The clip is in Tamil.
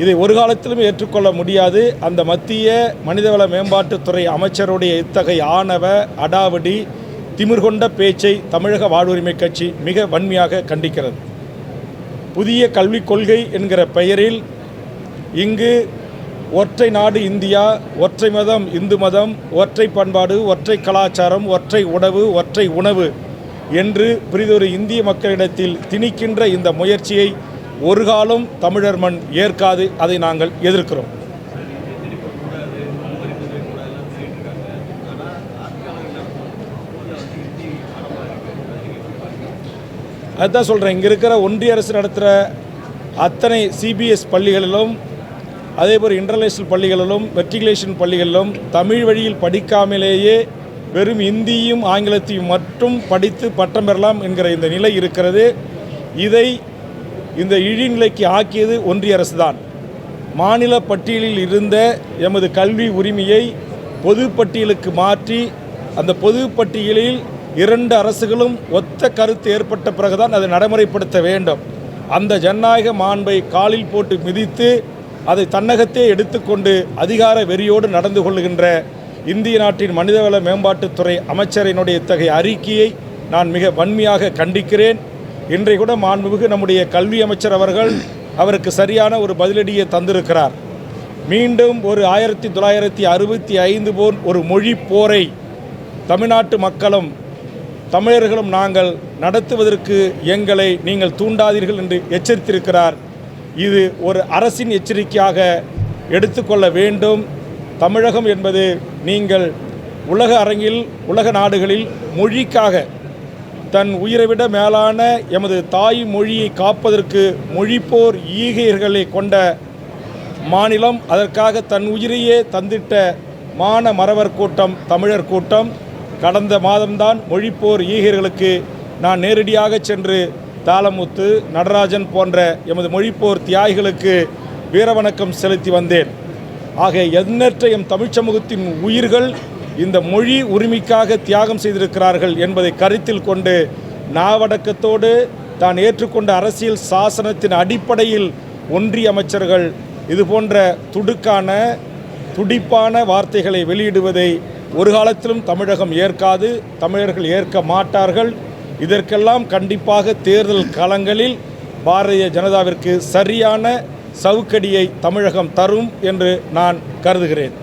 இதை ஒரு காலத்திலும் ஏற்றுக்கொள்ள முடியாது. அந்த மத்திய மனிதவள மேம்பாட்டுத்துறை அமைச்சருடைய இத்தகைய ஆணவ அடாவடி திமிர்கொண்ட பேச்சை தமிழக வாழ்வுரிமை கட்சி மிக வன்மையாக கண்டிக்கிறது. புதிய கல்விக் கொள்கை என்கிற பெயரில் இங்கு ஒற்றை நாடு இந்தியா ஒற்றை மதம் இந்து மதம் ஒற்றை பண்பாடு ஒற்றை கலாச்சாரம் ஒற்றை உணவு ஒற்றை உணவு என்று பிரிதொரு இந்திய மக்களிடத்தில் திணிக்கின்ற இந்த முயற்சியை ஒரு காலம் தமிழர் மண் ஏற்காது அதை நாங்கள் எதிர்க்கிறோம். அதுதான் சொல்கிறேன் இங்கே இருக்கிற ஒன்றிய அரசு நடத்துகிற அத்தனை சிபிஎஸ் பள்ளிகளிலும் அதேபோல் இன்டர்நேஷனல் பள்ளிகளிலும் மெட்ரிகுலேஷன் பள்ளிகளிலும் தமிழ் வழியில் படிக்காமலேயே வெறும் இந்தியும் ஆங்கிலத்தையும் மட்டும் படித்து பட்டம் பெறலாம் என்கிற இந்த நிலை இருக்கிறது. இதை இந்த இழிநிலைக்கு ஆக்கியது ஒன்றிய அரசு தான் மாநில பட்டியலில் இருந்த எமது கல்வி உரிமையை பொது பட்டியலுக்கு மாற்றி அந்த பொது பட்டியலில் இரண்டு அரசுகளும் ஒத்த கருத்து ஏற்பட்ட பிறகுதான் அதை நடைமுறைப்படுத்த வேண்டும். அந்த ஜனநாயக மாண்பை காலில் போட்டு மிதித்து அதை தன்னகத்தே எடுத்துக்கொண்டு அதிகார வெறியோடு நடந்து கொள்ளுகின்ற இந்திய நாட்டின் மனிதவள மேம்பாட்டுத்துறை அமைச்சரினுடைய இத்தகைய அறிக்கையை நான் மிக வன்மையாக கண்டிக்கிறேன். இன்றைய கூட மாண்புமிகு நம்முடைய கல்வி அமைச்சர் அவர்கள் அவருக்கு சரியான ஒரு பதிலடியை தந்திருக்கிறார். மீண்டும் ஒரு ஆயிரத்தி தொள்ளாயிரத்தி அறுபத்தி ஐந்து போல் ஒரு மொழி போரை தமிழ்நாட்டு மக்களும் தமிழர்களும் நாங்கள் நடத்துவதற்கு எங்களை நீங்கள் தூண்டாதீர்கள் என்று எச்சரித்திருக்கிறார். இது ஒரு அரசின் எச்சரிக்கையாக எடுத்துக்கொள்ள வேண்டும். தமிழகம் என்பது நீங்கள் உலக அரங்கில் உலக நாடுகளில் மொழிக்காக தன் உயிரை விட மேலான எமது தாய் மொழியை காப்பதற்கு மொழிப்போர் ஈகையர்களை கொண்ட மாநிலம். அதற்காக தன் உயிரையே தந்திட்ட மான மறவர் கூட்டம் தமிழர் கூட்டம். கடந்த மாதம்தான் மொழிப்போர் ஈகையர்களுக்கு நான் நேரடியாக சென்று தாளமுத்து நடராஜன் போன்ற எமது மொழிப்போர் தியாகிகளுக்கு வீரவணக்கம் செலுத்தி வந்தேன். ஆக எண்ணற்ற எம் தமிழ்ச்சமூகத்தின் உயிர்கள் இந்த மொழி உரிமைக்காக தியாகம் செய்திருக்கிறார்கள் என்பதை கருத்தில் கொண்டு நாவடக்கத்தோடு தான் ஏற்றுக்கொண்ட அரசியல் சாசனத்தின் அடிப்படையில் ஒன்றிய அமைச்சர்கள் இது போன்ற துடுக்கான துடிப்பான வார்த்தைகளை வெளியிடுவதை ஒரு காலத்திலும் தமிழகம் ஏற்காது தமிழர்கள் ஏற்க மாட்டார்கள். இதற்கெல்லாம் கண்டிப்பாக தேர்தல் களங்களில் பாரதிய ஜனதாவிற்கு சரியான சவுக்கடியை தமிழகம் தரும் என்று நான் கருதுகிறேன்.